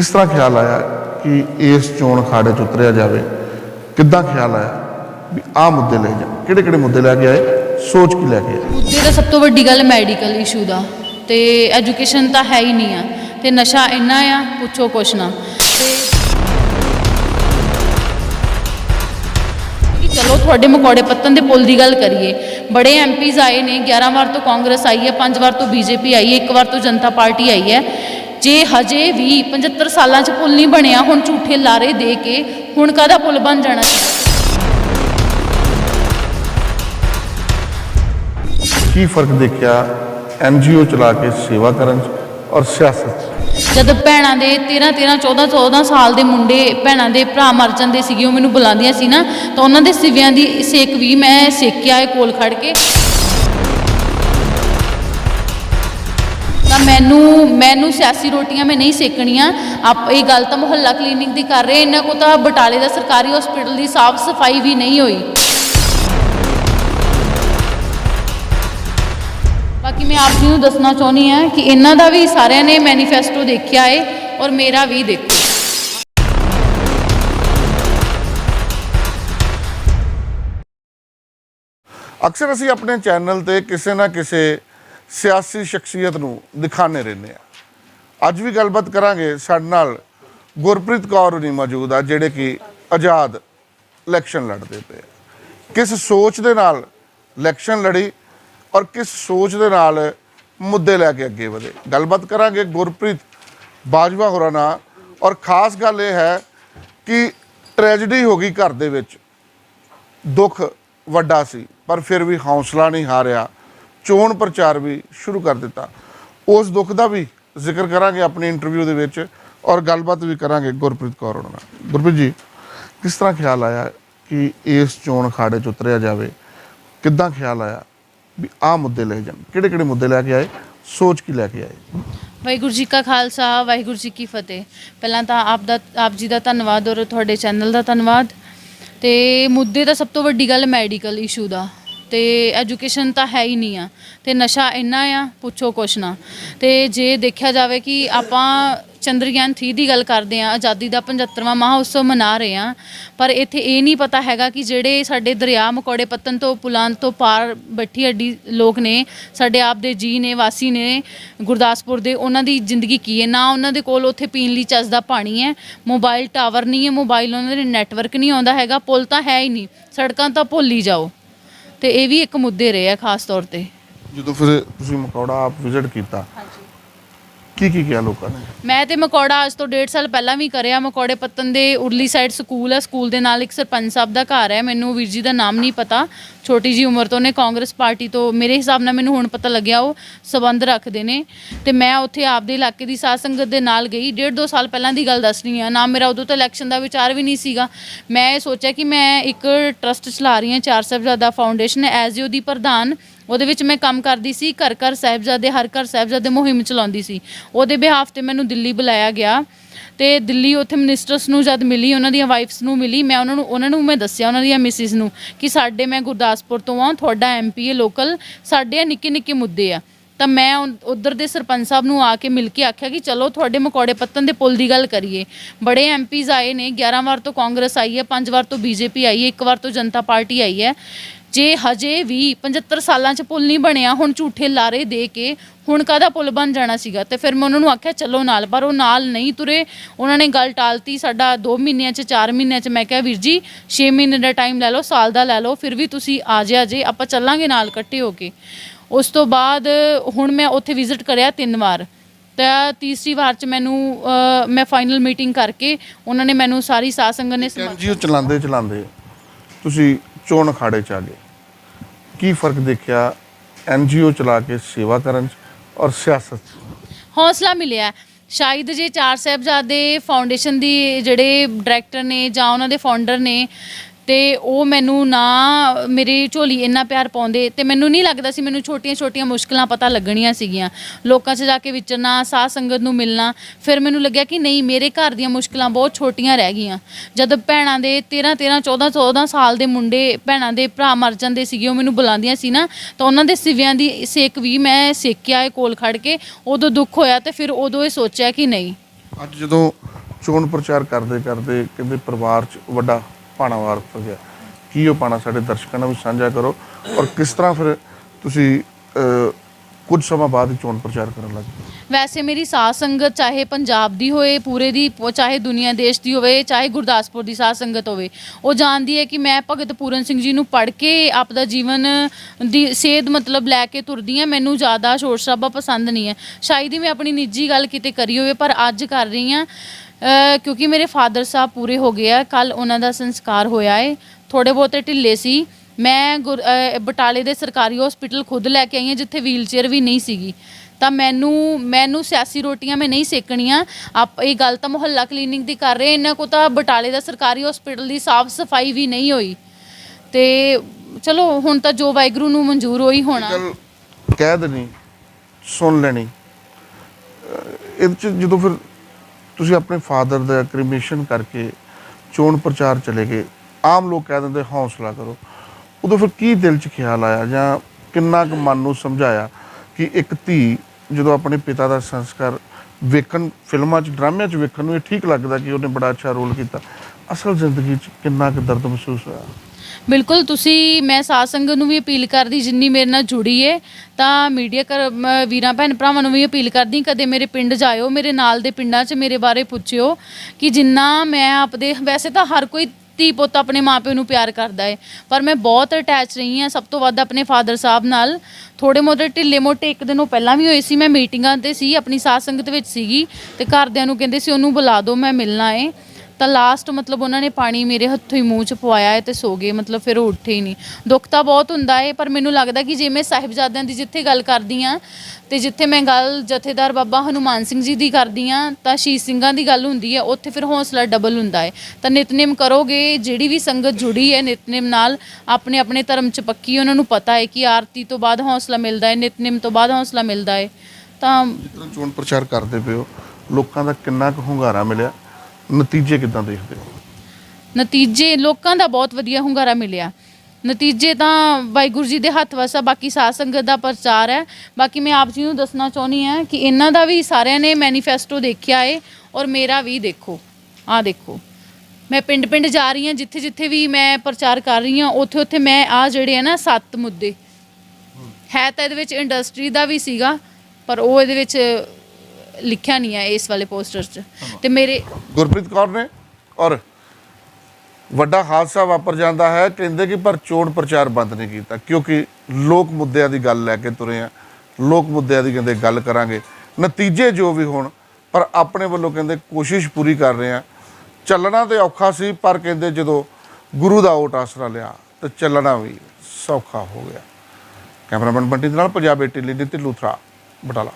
ਕਿਸ ਤਰ੍ਹਾਂ ਖਿਆਲ ਆਇਆ ਕਿ ਇਸ ਚੋਣ ਅਖਾੜੇ 'ਚ ਉਤਰਿਆ ਜਾਵੇ? ਕਿੱਦਾਂ ਖਿਆਲ ਆਇਆ ਵੀ ਆਹ ਮੁੱਦੇ ਲੈ ਜਾ, ਕਿਹੜੇ ਕਿਹੜੇ ਮੁੱਦੇ ਲੈ ਕੇ ਆਏ? ਸੋਚ ਕੀ ਲੈ ਕੇ ਆਏ? ਮੁੱਦੇ ਦਾ ਸਭ ਤੋਂ ਵੱਡੀ ਗੱਲ ਮੈਡੀਕਲ ਇਸ਼ੂ ਦਾ। ਤੇ ਐਜੂਕੇਸ਼ਨ ਤਾਂ ਹੈ ਹੀ ਨਹੀਂ ਆ। ਤੇ ਨਸ਼ਾ ਇੰਨਾ ਆ, ਪੁੱਛੋ ਕੁਛ ਨਾ। ਤੇ ਕਿ ਚਲੋ ਤੁਹਾਡੇ ਮਕੌੜੇ ਪੱਤਨ ਦੇ ਪੁੱਲ ਦੀ ਗੱਲ ਕਰੀਏ। ਬੜੇ ਐਮਪੀਜ਼ ਆਏ ਨੇ 11 ਵਾਰ ਤੋਂ ਕਾਂਗਰਸ ਆਈ ਹੈ 5 ਵਾਰ ਤੋਂ ਬੀਜੇਪੀ ਆਈ ਹੈ, ਇੱਕ ਵਾਰ ਤੋਂ ਜਨਤਾ ਪਾਰਟੀ ਆਈ ਹੈ। ਜੇ ਹਜੇ ਵੀ 75 ਸਾਲਾਂ 'ਚ ਪੁੱਲ ਨਹੀਂ ਬਣਿਆ ਹੁਣ ਝੂਠੇ ਲਾਰੇ ਦੇ ਕੇ ਹੁਣ ਕਾਹਦਾ ਪੁੱਲ ਬਣ ਜਾਣਾ ਸੀ? ਕੀ ਫ਼ਰਕ ਦੇਖਿਆ ਐਨਜੀਓ ਚਲਾ ਕੇ ਸੇਵਾ ਕਰਨ 'ਚ ਔਰ ਸਿਆਸਤ 'ਚ? ਜਦ ਭੈਣਾਂ ਦੇ 13 13 14 14 ਸਾਲ ਦੇ ਮੁੰਡੇ ਭੈਣਾਂ ਦੇ ਭਰਾ ਮਰ ਜਾਂਦੇ ਸੀਗੇ ਉਹ ਮੈਨੂੰ ਬੁਲਾਉਂਦੀਆਂ ਸੀ ਨਾ ਤਾਂ ਉਹਨਾਂ ਦੇ ਸਿਵਿਆਂ ਦੀ ਸੇਕ ਵੀ ਮੈਂ ਸੇਕਿਆ ਕੋਲ ਖੜ ਕੇ। ਤਾਂ ਮੈਨੂੰ ਮੈਨੂੰ ਸਿਆਸੀ ਰੋਟੀਆਂ ਮੈਂ ਨਹੀਂ ਸੇਕਣੀਆਂ। ਆਪ ਇਹ ਗੱਲ ਤਾਂ ਮੁਹੱਲਾ ਕਲੀਨਿਕ ਦੀ ਕਰ ਰਹੇ, ਇਹਨਾਂ ਕੋ ਤਾਂ ਬਟਾਲੇ ਦਾ ਸਰਕਾਰੀ ਹਸਪੀਟਲ ਦੀ ਸਾਫ਼ ਸਫ਼ਾਈ ਵੀ ਨਹੀਂ ਹੋਈ। ਬਾਕੀ ਮੈਂ ਆਪ ਜੀ ਨੂੰ ਦੱਸਣਾ ਚਾਹੁੰਦੀ ਹਾਂ ਕਿ ਇਹਨਾਂ ਦਾ ਵੀ ਸਾਰਿਆਂ ਨੇ ਮੈਨੀਫੈਸਟੋ ਦੇਖਿਆ ਹੈ ਔਰ ਮੇਰਾ ਵੀ ਦੇਖੋ। ਅਕਸਰ ਅਸੀਂ ਆਪਣੇ ਚੈਨਲ ਤੇ ਕਿਸੇ ਨਾ ਕਿਸੇ ਸਿਆਸੀ ਸ਼ਖਸੀਅਤ ਨੂੰ ਦਿਖਾਣੇ ਰਹਿੰਦੇ ਆ। ਅੱਜ ਵੀ ਗੱਲਬਾਤ ਕਰਾਂਗੇ ਸਾਡੇ ਨਾਲ ਗੁਰਪ੍ਰੀਤ ਕੌਰ ਨਹੀਂ ਮੌਜੂਦ ਆ, ਜਿਹੜੇ ਕਿ ਆਜ਼ਾਦ ਇਲੈਕਸ਼ਨ ਲੜਦੇ ਪਏ ਕਿਸ ਸੋਚ ਦੇ ਨਾਲ ਇਲੈਕਸ਼ਨ ਲੜੀ ਔਰ ਕਿਸ ਸੋਚ ਦੇ ਨਾਲ ਮੁੱਦੇ ਲੈ ਕੇ ਅੱਗੇ ਵਧੇ? ਗੱਲਬਾਤ ਕਰਾਂਗੇ ਗੁਰਪ੍ਰੀਤ ਬਾਜਵਾ ਹੋਰਾਂ ਨਾਲ। ਔਰ ਖਾਸ ਗੱਲ ਇਹ ਹੈ ਕਿ ਟ੍ਰੈਜੇਡੀ ਹੋ ਗਈ ਘਰ ਦੇ ਵਿੱਚ। ਦੁੱਖ ਵੱਡਾ ਸੀ, ਪਰ ਫਿਰ ਵੀ ਹੌਸਲਾ ਨਹੀਂ ਹਾਰਿਆ। ਚੋਣ ਪ੍ਰਚਾਰ ਵੀ ਸ਼ੁਰੂ ਕਰ ਦਿੱਤਾ। ਉਸ ਦੁੱਖ ਦਾ ਵੀ ਜ਼ਿਕਰ ਕਰਾਂਗੇ ਆਪਣੀ ਇੰਟਰਵਿਊ ਦੇ ਵਿੱਚ ਔਰ ਗੱਲਬਾਤ ਵੀ ਕਰਾਂਗੇ ਗੁਰਪ੍ਰੀਤ ਕੌਰ ਹੋਣਾ ਨਾਲ। ਗੁਰਪ੍ਰੀਤ ਜੀ, ਕਿਸ ਤਰ੍ਹਾਂ ਖਿਆਲ ਆਇਆ ਕਿ ਇਸ ਚੋਣ ਅਖਾੜੇ 'ਚ ਉਤਰਿਆ ਜਾਵੇ? ਕਿੱਦਾਂ ਖਿਆਲ ਆਇਆ ਵੀ ਆਹ ਮੁੱਦੇ ਲੈ ਜਾਣ? ਕਿਹੜੇ ਕਿਹੜੇ ਮੁੱਦੇ ਲੈ ਕੇ ਆਏ? ਸੋਚ ਕੀ ਲੈ ਕੇ ਆਏ? ਵਾਹਿਗੁਰੂ ਜੀ ਕਾ ਖਾਲਸਾ, ਵਾਹਿਗੁਰੂ ਜੀ ਕੀ ਫਤਿਹ। ਪਹਿਲਾਂ ਤਾਂ ਆਪ ਦਾ, ਆਪ ਜੀ ਦਾ ਧੰਨਵਾਦ ਔਰ ਤੁਹਾਡੇ ਚੈਨਲ ਦਾ ਧੰਨਵਾਦ। ਤੇ ਮੁੱਦੇ ਦਾ ਸਭ ਤੋਂ ਵੱਡੀ ਗੱਲ ਮੈਡੀਕਲ ਇਸ਼ੂ ਦਾ। ਤੇ ਐਜੂਕੇਸ਼ਨ ਤਾਂ ਹੈ ਹੀ ਨਹੀਂ ਆ। ਤੇ ਨਸ਼ਾ ਇੰਨਾ ਆ, ਪੁੱਛੋ ਕੁਛ ਨਾ। ਤੇ ਜੇ ਦੇਖਿਆ ਜਾਵੇ ਕਿ ਆਪਾਂ ਚੰਦਰਯਾਨ 3 ਦੀ ਗੱਲ ਕਰਦੇ ਆ ਆਜ਼ਾਦੀ ਦਾ 75ਵਾਂ ਮਹਾਉਤਸਵ ਮਨਾ ਰਹੇ ਆ ਪਰ ਇੱਥੇ ਇਹ ਨਹੀਂ ਪਤਾ ਹੈਗਾ ਕਿ ਜਿਹੜੇ ਸਾਡੇ ਦਰਿਆ ਮਕੌੜੇ ਪੱਤਨ ਤੋਂ, ਪੁਲਾਂ ਤੋਂ ਪਾਰ ਬੱਠੀ ਅੱਡੀ ਲੋਕ ਨੇ, ਸਾਡੇ ਆਪ ਦੇ ਜੀ ਨੇ, ਵਾਸੀ ਨੇ, ਗੁਰਦਾਸਪੁਰ ਦੇ, ਉਹਨਾਂ ਦੀ ਜ਼ਿੰਦਗੀ ਕੀ ਹੈ? ਨਾ ਉਹਨਾਂ ਦੇ ਕੋਲ ਉੱਥੇ ਪੀਣ ਲਈ ਚੱਜ ਦਾ ਪਾਣੀ ਹੈ, ਮੋਬਾਈਲ ਟਾਵਰ ਨਹੀਂ ਹੈ, ਮੋਬਾਈਲ ਉਹਨਾਂ ਦੇ ਨੈਟਵਰਕ ਨਹੀਂ ਆਉਂਦਾ ਹੈਗਾ, ਪੁਲ ਤਾਂ ਹੈ ਹੀ ਨਹੀਂ। ਸੜਕਾਂ ਤਾਂ ਭੁੱਲ ਹੀ ਜਾਓ। ਤੇ ਇਹ ਵੀ ਇੱਕ ਮੁੱਦੇ ਰਹੇ ਆ ਖਾਸ ਤੌਰ ਤੇ। ਜਦੋਂ ਫਿਰ ਤੁਸੀਂ ਮਕੌੜਾ ਆਪ ਵਿਜ਼ਿਟ ਕੀਤਾ ਕੀ ਕੀ ਕਿਹਾ ਲੋਕਾਂ ਨੇ? ਮੈਂ ਤੇ ਮਕੌੜਾ ਅੱਜ ਤੋਂ 1.5 ਸਾਲ ਪਹਿਲਾਂ ਵੀ ਕਰਿਆ, ਮਕੌੜੇ ਪੱਤਨ ਦੇ ਉਰਲੀ ਸਾਈਡ ਸਕੂਲ ਹੈ ਸਕੂਲ ਦੇ ਨਾਲ ਇੱਕ ਸਰਪੰਚ ਸਾਹਿਬ ਦਾ ਘਰ ਹੈ, ਮੈਨੂੰ ਵੀਰ ਜੀ ਦਾ ਨਾਮ ਨਹੀਂ ਪਤਾ। ਛੋਟੀ ਜੀ ਉਮਰ ਤੋਂ ਨੇ ਕਾਂਗਰਸ ਪਾਰਟੀ ਤੋਂ, ਮੇਰੇ ਹਿਸਾਬ ਨਾਲ ਮੈਨੂੰ ਹੁਣ ਪਤਾ ਲੱਗਿਆ ਉਹ ਸਬੰਧ ਰੱਖਦੇ ਨੇ। ਤੇ ਮੈਂ ਉੱਥੇ ਆਪਦੇ ਇਲਾਕੇ ਦੀ ਸਾਧ ਸੰਗਤ ਦੇ ਨਾਲ ਗਈ, ਡੇਢ ਦੋ ਸਾਲ ਪਹਿਲਾਂ ਦੀ ਗੱਲ ਦੱਸ ਰਹੀ ਹਾਂ, ਨਾ ਮੇਰਾ ਉਦੋਂ ਤਾਂ ਇਲੈਕਸ਼ਨ ਦਾ ਵਿਚਾਰ ਵੀ ਨਹੀਂ ਸੀਗਾ। ਮੈਂ ਇਹ ਸੋਚਿਆ ਕਿ ਮੈਂ ਇੱਕ ਟਰਸਟ ਚਲਾ ਰਹੀ ਹਾਂ, ਚਾਰ ਸਾਹਿਬਜ਼ਾਦਾ ਫਾਊਂਡੇਸ਼ਨ ਐਜ਼ ਦੀ ਪ੍ਰਧਾਨ ਉਹਦੇ ਵਿੱਚ ਮੈਂ ਕੰਮ ਕਰਦੀ ਸੀ, ਘਰ ਘਰ ਸਾਹਿਬਜ਼ਾਦੇ, ਹਰ ਘਰ ਸਾਹਿਬਜ਼ਾਦੇ ਮੁਹਿੰਮ ਚਲਾਉਂਦੀ ਸੀ। ਉਹਦੇ ਬਿਹਾਫ ਤੇ ਮੈਨੂੰ ਦਿੱਲੀ ਬੁਲਾਇਆ ਗਿਆ ਤੇ ਦਿੱਲੀ ਉੱਥੇ ਮਿਨਿਸਟਰਸ ਨੂੰ ਜਦ ਮਿਲੀ, ਉਹਨਾਂ ਦੀਆਂ ਵਾਈਫਸ ਨੂੰ ਮਿਲੀ, ਮੈਂ ਉਹਨਾਂ ਨੂੰ ਉਹਨਾਂ ਨੂੰ ਮੈਂ ਦੱਸਿਆ, ਉਹਨਾਂ ਦੀਆਂ ਮਿਸਿਸ ਨੂੰ ਕਿ ਸਾਡੇ ਮੈਂ ਗੁਰਦਾਸਪੁਰ ਤੋਂ ਆ ਤੁਹਾਡਾ ਐਮਪੀ ਹੈ ਲੋਕਲ ਸਾਡੇ ਆ ਨਿੱਕੇ ਨਿੱਕੇ ਮੁੱਦੇ ਆ। ਤਾਂ ਮੈਂ ਉਧਰ ਦੇ ਸਰਪੰਚ ਸਾਹਿਬ ਨੂੰ ਆ ਕੇ ਮਿਲ ਕੇ ਆਖਿਆ ਕਿ ਚਲੋ ਤੁਹਾਡੇ ਮਕੌੜੇ ਪੱਤਨ ਦੇ ਪੁਲ ਦੀ ਗੱਲ ਕਰੀਏ। ਬੜੇ ਐਮਪੀਜ਼ ਆਏ ਨੇ 11 ਵਾਰ ਤੋਂ ਕਾਂਗਰਸ ਆਈ ਹੈ 5 ਵਾਰ ਤੋਂ ਬੀਜੇਪੀ ਆਈ ਹੈ, ਇੱਕ ਵਾਰ ਤੋਂ ਜਨਤਾ ਪਾਰਟੀ ਆਈ ਹੈ। ਜੇ ਹਜੇ ਵੀ 75 ਸਾਲਾਂ 'ਚ ਪੁਲ ਨਹੀਂ ਬਣਿਆ, ਹੁਣ ਝੂਠੇ ਲਾਰੇ ਦੇ ਕੇ ਹੁਣ ਕਾਹਦਾ ਪੁਲ ਬਣ ਜਾਣਾ ਸੀਗਾ? ਤੇ ਫਿਰ ਮੈਂ ਉਹਨਾਂ ਨੂੰ ਆਖਿਆ, ਚੱਲੋ ਨਾਲ, ਪਰ ਉਹ ਨਾਲ ਨਹੀਂ ਤੁਰੇ। ਉਹਨਾਂ ਨੇ ਗੱਲ ਟਾਲਤੀ ਸਾਡਾ 2 ਮਹੀਨਿਆਂ 'ਚ 4 ਮਹੀਨਿਆਂ 'ਚ। ਮੈਂ ਕਿਹਾ, ਵੀਰ ਜੀ 6 ਮਹੀਨੇ ਦਾ ਟਾਈਮ ਲੈ ਲਓ, ਸਾਲ ਦਾ ਲੈ ਲਓ, ਫਿਰ ਵੀ ਤੁਸੀਂ ਆ ਜਿਆ ਜੇ ਆਪਾਂ ਚੱਲਾਂਗੇ ਨਾਲ ਇਕੱਠੇ ਹੋ ਕੇ। ਉਸ ਤੋਂ ਬਾਅਦ ਹੁਣ ਮੈਂ ਉੱਥੇ ਵਿਜ਼ਿਟ ਕਰਿਆ ਤਿੰਨ ਵਾਰ। ਤਾਂ ਤੀਸਰੀ ਵਾਰ 'ਚ ਮੈਨੂੰ ਮੈਂ ਫਾਈਨਲ ਮੀਟਿੰਗ ਕਰਕੇ ਉਹਨਾਂ ਨੇ ਮੈਨੂੰ ਸਾਰੀ ਸਾਧ ਸੰਗਤ ਨੇ ਸਮਰਥਨ ਚਲਾਉਂਦੇ ਚਲਾਉਂਦੇ? ਤੁਸੀਂ ਚੋਣ ਅਖਾੜੇ ਚ ਆ ਗਏ ਕੀ ਫ਼ਰਕ ਦੇਖਿਆ ਐਨਜੀਓ ਚਲਾ ਕੇ ਸੇਵਾ ਕਰਨ ਚ ਔਰ ਸਿਆਸਤ 'ਚ? ਹੌਸਲਾ ਮਿਲਿਆ ਸ਼ਾਇਦ ਜੇ ਚਾਰ ਸਾਹਿਬਜ਼ਾਦੇ ਫਾਊਂਡੇਸ਼ਨ ਦੀ ਜਿਹੜੇ ਡਾਇਰੈਕਟਰ ਨੇ ਜਾਂ ਉਹਨਾਂ ਦੇ ਫਾਊਂਡਰ ਨੇ ਤੇ ਉਹ ਮੈਨੂੰ ਨਾ ਮੇਰੀ ਝੋਲੀ ਇੰਨਾ ਪਿਆਰ ਪਾਉਂਦੇ ਤੇ ਮੈਨੂੰ ਨਹੀਂ ਲੱਗਦਾ ਸੀ ਮੈਨੂੰ ਛੋਟੀਆਂ-ਛੋਟੀਆਂ ਮੁਸ਼ਕਲਾਂ ਪਤਾ ਲੱਗਣੀਆਂ ਸੀਗੀਆਂ। ਲੋਕਾਂ 'ਚ ਜਾ ਕੇ ਵਿਚਰਨਾ, ਸਾਹ ਸੰਗਤ ਨੂੰ ਮਿਲਣਾ, ਫਿਰ ਮੈਨੂੰ ਲੱਗਿਆ ਕਿ ਨਹੀਂ, ਮੇਰੇ ਘਰ ਦੀਆਂ ਮੁਸ਼ਕਲਾਂ ਬਹੁਤ ਛੋਟੀਆਂ ਰਹਿ ਗਈਆਂ। ਜਦ ਭੈਣਾਂ ਦੇ 13 13 14 14 ਸਾਲ ਦੇ ਮੁੰਡੇ ਭੈਣਾਂ ਦੇ ਭਰਾ ਮਰ ਜਾਂਦੇ ਸੀਗੇ, ਉਹ ਮੈਨੂੰ ਬੁਲਾਉਂਦੀਆਂ ਸੀ ਨਾ, ਤਾਂ ਉਹਨਾਂ ਦੇ ਸਿਵਿਆਂ ਦੀ ਸੇਕ ਵੀ ਮੈਂ ਸੇਕਿਆ ਇਹ ਕੋਲ ਖੜ ਕੇ, ਉਦੋਂ ਦੁੱਖ ਹੋਇਆ ਤੇ ਫਿਰ ਉਦੋਂ ਇਹ ਸੋਚਿਆ ਕਿ ਨਹੀਂ। ਅੱਜ ਜਦੋਂ ਚੋਣ ਪ੍ਰਚਾਰ ਕਰਦੇ ਕਰਦੇ ਕਹਿੰਦੇ ਪਰਿਵਾਰ 'ਚ ਵੱਡਾ ਪਾਣਾ ਵਾਰ ਪੈ ਗਿਆ ਕੀ ਉਹ ਪਾਣਾ ਸਾਡੇ ਦਰਸ਼ਕਾਂ ਨਾਲ ਵੀ ਸਾਂਝਾ ਕਰੋ ਔਰ ਕਿਸ ਤਰ੍ਹਾਂ ਫਿਰ ਤੁਸੀਂ ਕੁਝ ਸਮਾਂ ਬਾਅਦ ਚੋਣ ਪ੍ਰਚਾਰ ਕਰਨ ਲੱਗੇ ਵੈਸੇ ਮੇਰੀ ਸਾਧ ਸੰਗਤ ਚਾਹੇ ਪੰਜਾਬ ਦੀ ਹੋਏ, ਪੂਰੇ ਦੀ ਚਾਹੇ ਦੁਨੀਆ, ਦੇਸ਼ ਦੀ ਹੋਵੇ, ਚਾਹੇ ਗੁਰਦਾਸਪੁਰ ਦੀ ਸਾਧ ਸੰਗਤ ਹੋਵੇ, ਉਹ ਜਾਣਦੀ ਹੈ ਕਿ ਮੈਂ ਭਗਤ ਪੂਰਨ ਸਿੰਘ ਜੀ ਨੂੰ ਪੜ੍ਹ ਕੇ ਆਪਦਾ ਜੀਵਨ ਦੀ ਸੇਧ ਮਤਲਬ ਲੈ ਕੇ ਤੁਰਦੀ ਹਾਂ। ਮੈਨੂੰ ਜ਼ਿਆਦਾ ਸ਼ੋਰ ਸ਼ਰਾਬਾ ਪਸੰਦ ਨਹੀਂ ਹੈ। ਸ਼ਾਇਦ ਹੀ ਮੈਂ ਆਪਣੀ ਨਿੱਜੀ ਗੱਲ ਕਿਤੇ ਕਰੀ ਹੋਵੇ, ਪਰ ਅੱਜ ਕਰ ਰਹੀ ਹਾਂ। ਕਿਉਂਕਿ ਮੇਰੇ ਫਾਦਰ ਸਾਹਿਬ ਪੂਰੇ ਹੋ ਗਏ ਆ ਕੱਲ ਉਹਨਾਂ ਦਾ ਸੰਸਕਾਰ ਹੋਇਆ ਹੈ ਥੋੜੇ ਬਹੁਤੇ ਢਿੱਲੇ ਸੀ। ਮੈਂ ਬਟਾਲੇ ਦੇ ਸਰਕਾਰੀ ਹਸਪੀਟਲ ਖੁਦ ਲੈ ਕੇ ਆਈ ਹਾਂ ਜਿੱਥੇ ਵੀਲਚੇਅਰ ਵੀ ਨਹੀਂ ਸੀਗੀ। ਤਾਂ ਮੈਨੂੰ ਮੈਨੂੰ ਸਿਆਸੀ ਰੋਟੀਆਂ ਮੈਂ ਨਹੀਂ ਸੇਕਣੀਆਂ। ਆਪ, ਇਹ ਗੱਲ ਤਾਂ ਮੁਹੱਲਾ ਕਲੀਨਿਕ ਦੀ ਕਰ ਰਹੇ ਇਹਨਾਂ ਕੋ ਤਾਂ ਬਟਾਲੇ ਦਾ ਸਰਕਾਰੀ ਹਸਪੀਟਲ ਦੀ ਸਾਫ਼ ਸਫ਼ਾਈ ਵੀ ਨਹੀਂ ਹੋਈ। ਤੇ ਚਲੋ, ਹੁਣ ਤਾਂ ਜੋ ਵਾਹਿਗੁਰੂ ਨੂੰ ਮਨਜ਼ੂਰ ਹੋਈ ਹੋਣਾ। ਕਹਿ ਦੇਣੀ, ਸੁਣ ਲੈਣੀ। ਅਹ ਜਦੋਂ ਫਿਰ ਤੁਸੀਂ ਆਪਣੇ ਫਾਦਰ ਦਾ ਕ੍ਰਿਮੇਸ਼ਨ ਕਰਕੇ ਚੋਣ ਪ੍ਰਚਾਰ ਚਲੇ ਗਏ। ਆਮ ਲੋਕ ਕਹਿ ਦਿੰਦੇ, ਹੌਸਲਾ ਕਰੋ। ਉਦੋਂ ਫਿਰ ਕੀ ਦਿਲ 'ਚ ਖਿਆਲ ਆਇਆ ਜਾਂ ਕਿੰਨਾ ਕੁ ਮਨ ਨੂੰ ਸਮਝਾਇਆ ਕਿ ਇੱਕ ਧੀ ਜਦੋਂ ਆਪਣੇ ਪਿਤਾ ਦਾ ਸੰਸਕਾਰ ਵੇਖਣ, ਫਿਲਮਾਂ 'ਚ, ਡਰਾਮਿਆਂ 'ਚ ਵੇਖਣ ਨੂੰ ਇਹ ਠੀਕ ਲੱਗਦਾ ਕਿ ਉਹਨੇ ਬੜਾ ਅੱਛਾ ਰੋਲ ਕੀਤਾ। ਅਸਲ ਜ਼ਿੰਦਗੀ 'ਚ ਕਿੰਨਾ ਕੁ ਦਰਦ ਮਹਿਸੂਸ ਹੋਇਆ? ਬਿਲਕੁਲ, ਤੁਸੀਂ, ਮੈਂ ਸਾਧ ਸੰਗਤ ਨੂੰ ਵੀ ਅਪੀਲ ਕਰਦੀ, ਜਿੰਨੀ ਮੇਰੇ ਨਾਲ ਜੁੜੀ ਏ, ਤਾਂ ਮੀਡੀਆ ਕਰ ਮ- ਵੀਰਾਂ, ਭੈਣ ਭਰਾਵਾਂ ਨੂੰ ਵੀ ਅਪੀਲ ਕਰਦੀ, ਕਦੇ ਮੇਰੇ ਪਿੰਡ ਜਾਇਓ, ਮੇਰੇ ਨਾਲ ਦੇ ਪਿੰਡਾਂ 'ਚ ਮੇਰੇ ਬਾਰੇ ਪੁੱਛਿਓ, ਕਿ ਜਿੰਨਾ ਮੈਂ ਆਪਦੇ, ਵੈਸੇ ਤਾਂ ਹਰ ਕੋਈ ਧੀ ਪੁੱਤ ਆਪਣੇ ਮਾਪਿਆਂ ਨੂੰ ਪਿਆਰ ਕਰਦਾ ਏ, ਪਰ ਮੈਂ ਬਹੁਤ ਅਟੈਚ ਰਹੀ ਹਾਂ ਸਭ ਤੋਂ ਵੱਧ ਆਪਣੇ ਫਾਦਰ ਸਾਹਿਬ ਨਾਲ। ਥੋੜੇ ਮੋਟੇ, ਢਿੱਲੇ ਮੋਟੇ ਇੱਕ ਦਿਨ ਉਹ ਪਹਿਲਾਂ ਵੀ ਹੋਏ ਸੀ, ਮੈਂ ਮੀਟਿੰਗਾਂ ਤੇ ਸੀ, ਆਪਣੀ ਸਾਧ ਸੰਗਤ ਵਿੱਚ ਸੀਗੀ, ਤੇ ਘਰਦਿਆਂ ਨੂੰ ਕਹਿੰਦੇ ਸੀ, ਉਹਨੂੰ ਬੁਲਾ ਦਿਓ ਮੈਂ ਮਿਲਣਾ ਏ। ਤਾਂ ਲਾਸਟ ਮਤਲਬ ਉਹਨਾਂ ਨੇ ਪਾਣੀ ਮੇਰੇ ਹੱਥੋਂ ਹੀ ਮੂੰਹ 'ਚ ਪਵਾਇਆ ਹੈ ਤੇ ਸੋ ਗਏ, ਮਤਲਬ ਫਿਰ ਉਹ ਉੱਠੇ ਹੀ ਨਹੀਂ। ਦੁੱਖ ਤਾਂ ਬਹੁਤ ਹੁੰਦਾ ਹੈ, ਪਰ ਮੈਨੂੰ ਲੱਗਦਾ ਕਿ ਜੇ ਮੈਂ ਸਾਹਿਬਜ਼ਾਦਿਆਂ ਦੀ ਜਿੱਥੇ ਗੱਲ ਕਰਦੀ ਆ ਤੇ ਜਿੱਥੇ ਮੈਂ ਗੱਲ ਜਥੇਦਾਰ ਬਾਬਾ ਹਨੂਮਾਨ ਸਿੰਘ ਜੀ ਦੀ ਕਰਦੀ ਆ ਤਾਂ ਸ਼ੀਸ਼ ਸਿੰਘਾਂ ਦੀ ਗੱਲ ਹੁੰਦੀ ਹੈ, ਉੱਥੇ ਫਿਰ ਹੌਸਲਾ ਡਬਲ ਹੁੰਦਾ ਹੈ। ਤਾਂ ਨਿਤਨੇਮ ਕਰੋਗੇ, ਜਿਹੜੀ ਵੀ ਸੰਗਤ ਜੁੜੀ ਹੈ ਨਿਤਨੇਮ ਨਾਲ, ਆਪਣੇ ਆਪਣੇ ਧਰਮ 'ਚ ਪੱਕੀ, ਉਹਨਾਂ ਨੂੰ ਪਤਾ ਹੈ ਕਿ ਆਰਤੀ ਤੋਂ ਬਾਅਦ ਹੌਸਲਾ ਮਿਲਦਾ ਹੈ, ਨਿਤਨੇਮ ਤੋਂ ਬਾਅਦ ਹੌਸਲਾ ਮਿਲਦਾ ਹੈ। ਤਾਂ ਚੋਣ ਪ੍ਰਚਾਰ ਕਰਦੇ ਪਏ ਲੋਕਾਂ ਦਾ ਕਿੰਨਾ ਕੁ ਹੁੰਗਾਰਾ ਮਿਲਿਆ ਨਤੀਜੇ ਕਿਦਾਂ ਦੇਖਦੇ ਹੋ? ਨਤੀਜੇ ਲੋਕਾਂ ਦਾ ਬਹੁਤ ਵਧੀਆ ਹੁੰਗਾਰਾ ਮਿਲਿਆ। ਨਤੀਜੇ ਤਾਂ ਵਾਹਿਗੁਰੂ ਜੀ ਦੇ ਹੱਥ ਵਸਾ ਬਾਕੀ ਸਾਧ ਸੰਗਤ ਦਾ ਪ੍ਰਚਾਰ ਹੈ। ਬਾਕੀ ਮੈਂ ਆਪ ਜੀ ਨੂੰ ਦੱਸਣਾ ਚਾਹੁੰਦੀ ਹਾਂ ਕਿ ਇਹਨਾਂ ਦਾ ਵੀ ਸਾਰਿਆਂ ਨੇ ਮੈਨੀਫੈਸਟੋ ਦੇਖਿਆ ਏ ਔਰ ਮੇਰਾ ਵੀ ਦੇਖੋ। ਆਹ ਦੇਖੋ। ਮੈਂ ਪਿੰਡ ਪਿੰਡ ਜਾ ਰਹੀ ਹਾਂ ਜਿੱਥੇ ਜਿੱਥੇ ਵੀ ਮੈਂ ਪ੍ਰਚਾਰ ਕਰ ਰਹੀ ਹਾਂ ਉੱਥੇ ਉੱਥੇ ਮੈਂ ਆ ਜਿਹੜੇ ਆ ਨਾ ਸੱਤ ਮੁੱਦੇ। ਹੈ ਤਾਂ ਇਹਦੇ ਵਿੱਚ ਇੰਡਸਟਰੀ ਦਾ ਵੀ ਸੀਗਾ, ਪਰ ਉਹ ਇਹਦੇ ਵਿੱਚ ਲਿਖਿਆ ਨਹੀਂ ਹੈ ਇਸ ਵਾਲੇ ਪੋਸਟਰ 'ਚ। ਤੇ ਮੇਰੇ ਗੁਰਪ੍ਰੀਤ ਕੌਰ ਨੇ ਔਰ ਵੱਡਾ ਹਾਦਸਾ ਵਾਪਰ ਜਾਂਦਾ ਹੈ, ਕਹਿੰਦੇ ਕਿ ਪਰ ਚੋਣ ਪ੍ਰਚਾਰ ਬੰਦ ਨਹੀਂ ਕੀਤਾ, ਕਿਉਂਕਿ ਲੋਕ ਮੁੱਦਿਆਂ ਦੀ ਗੱਲ ਲੈ ਕੇ ਤੁਰੇ ਆ, ਲੋਕ ਮੁੱਦਿਆਂ ਦੀ ਕਹਿੰਦੇ ਗੱਲ ਕਰਾਂਗੇ। ਨਤੀਜੇ ਜੋ ਵੀ ਹੋਣ, ਪਰ ਆਪਣੇ ਵੱਲੋਂ ਕਹਿੰਦੇ ਕੋਸ਼ਿਸ਼ ਪੂਰੀ ਕਰ ਰਹੇ ਆ। ਚੱਲਣਾ ਤੇ ਔਖਾ ਸੀ, ਪਰ ਕਹਿੰਦੇ ਜਦੋਂ ਗੁਰੂ ਦਾ ਓਟ ਆਸਰਾ ਲਿਆ, ਤਾਂ ਚੱਲਣਾ ਵੀ ਸੌਖਾ ਹੋ ਗਿਆ। ਕੈਮਰਾਮੈਨ ਬੰਟੀ ਦੇ ਨਾਲ ਪੰਜਾਬ ਏਟੀ ਲਈ ਨਿਤਿਨ ਲੂਥਰਾ ਬਟਾਲਾ।